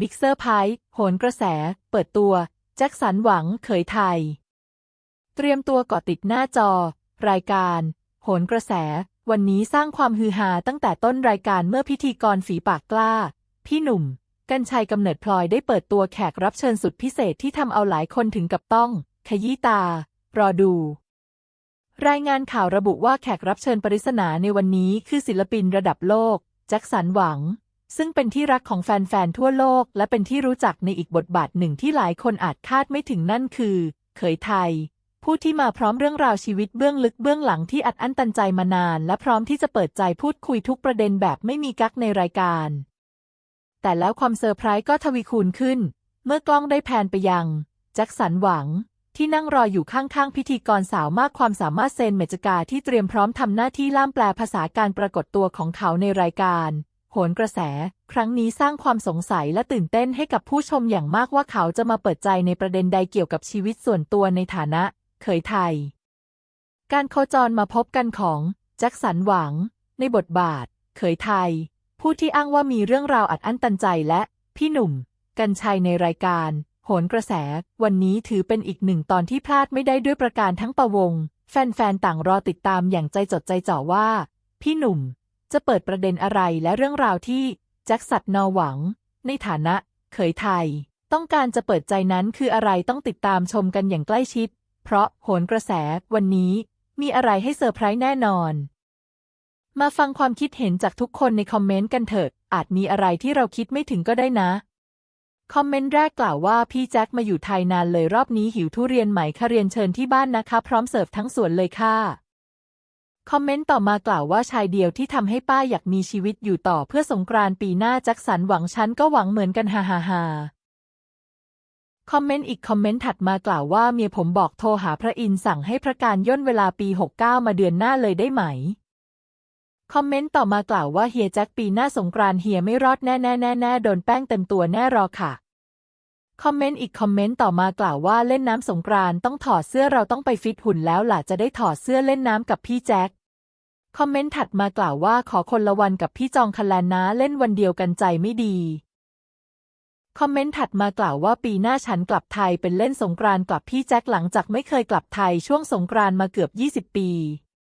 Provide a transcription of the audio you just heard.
บิ๊กเซอร์ไพรส์โหนกระแส เปิดตัว แจ็คสันหวังเขยไทย เตรียมตัวเกาะติดหน้าจอ รายการ โหนกระแส วันนี้สร้างความฮือฮาตั้งแต่ต้นรายการเมื่อพิธีกรฝีปากกล้า พี่หนุ่ม กัญชัยกำเนิดพลอยได้เปิดตัวแขกรับเชิญสุดพิเศษที่ทำเอาหลายคนถึงกับต้อง ขยี้ตา รอดู รายงานข่าวระบุว่าแขกรับเชิญปริศนาในวันนี้คือศิลปินระดับโลก แจ็คสันหวัง ซึ่งเป็นที่รักของแฟนๆ ทั่วโลก และเป็นที่รู้จักในอีกบทบาทหนึ่งที่หลายคนอาจคาดไม่ถึงนั่นคือ เขยไทย ผู้ที่มาพร้อมเรื่องราวชีวิตเบื้องลึกเบื้องหลังที่อัดอั้นตันใจมานาน และพร้อมที่จะเปิดใจพูดคุยทุกประเด็นแบบไม่มีกั๊กในรายการ แต่แล้วความเซอร์ไพรส์ก็ทวีคูณขึ้น เมื่อกล้องได้แพนไปยัง แจ็คสันหวัง ที่นั่งรออยู่ข้างๆพิธีกรสาวมากความสามารถเซนเมจกาที่เตรียมพร้อมทำหน้าที่ล่ามแปลภาษาการปรากฏตัวของเขาในรายการ โหนกระแส ครั้งนี้สร้างความสงสัยและตื่นเต้นให้กับผู้ชมอย่างมากว่าเขาจะมาเปิดใจในประเด็นใดเกี่ยวกับชีวิตส่วนตัวในฐานะ เขยไทย การโคจรมาพบกันของแจ็คสันหวัง ในบทบาท เขยไทย ผู้ที่อ้างว่ามีเรื่องราวอัดอั้นตันใจและ พี่หนุ่ม กัญชัยในรายการ โหนกระแส วันนี้ถือเป็นอีกหนึ่งตอนที่พลาดไม่ได้ด้วยประการทั้งประวง แฟนๆต่างรอติดตามอย่างใจจดใจจ่อว่า พี่หนุ่ม จะเปิดประเด็นอะไรและเรื่องราวที่แจ็คสัตนอหวัง ในฐานะเขยไทย ต้องการจะเปิดใจนั้นคืออะไรต้องติดตามชมกันอย่างใกล้ชิด เพราะโหนกระแสวันนี้มีอะไรให้เซอร์ไพรส์แน่นอน มาฟังความคิดเห็นจากทุกคนในคอมเมนต์กันเถิดอาจมีอะไรที่เราคิดไม่ถึงก็ได้นะ คอมเมนต์แรกกล่าวว่าพี่แจ็คมาอยู่ไทยนานเลยรอบนี้หิวทุเรียนไหมคะเรียนเชิญที่บ้านนะคะ พร้อมเสิร์ฟทั้งสวนเลยค่ะ คอมเมนต์ต่อมากล่าวว่าชายเดียวที่ทำให้ป้าอยากมีชีวิตอยู่ต่อเพื่อสงกรานต์ปีหน้าแจ็คสันหวังฉันก็หวังเหมือนกันฮ่าฮ่าฮ่าคอมเมนต์อีกคอมเมนต์ถัดมากล่าวว่าเมียผมบอกโทรหาพระอินทร์สั่งให้พระการย่นเวลาปี 69 มาเดือนหน้าเลยได้ไหม คอมเมนต์ต่อมากล่าวว่าเฮียแจ็คปีหน้าสงกรานต์เฮียไม่รอดแน่แน่แน่แน่โดนแป้งเต็มตัวแน่รอค่ะ คอมเมนต์อีกคอมเมนต์ต่อมากล่าวว่าเล่นน้ำสงกรานต้องถอดเสื้อเราต้องไปฟิตหุ่นแล้วล่ะจะได้ถอดเสื้อเล่นน้ำกับพี่แจ็คคอมเมนต์ถัดมากล่าวว่าขอคนละวันกับพี่จองคันแลนนะเล่นวันเดียวกันใจไม่ดี คอมเมนต์ถัดมากล่าวว่าปีหน้าฉันกลับไทยเป็นเล่นสงกรานต์กับพี่แจ็คหลังจากไม่เคยกลับไทยช่วงสงกรานต์มาเกือบ 20 ปี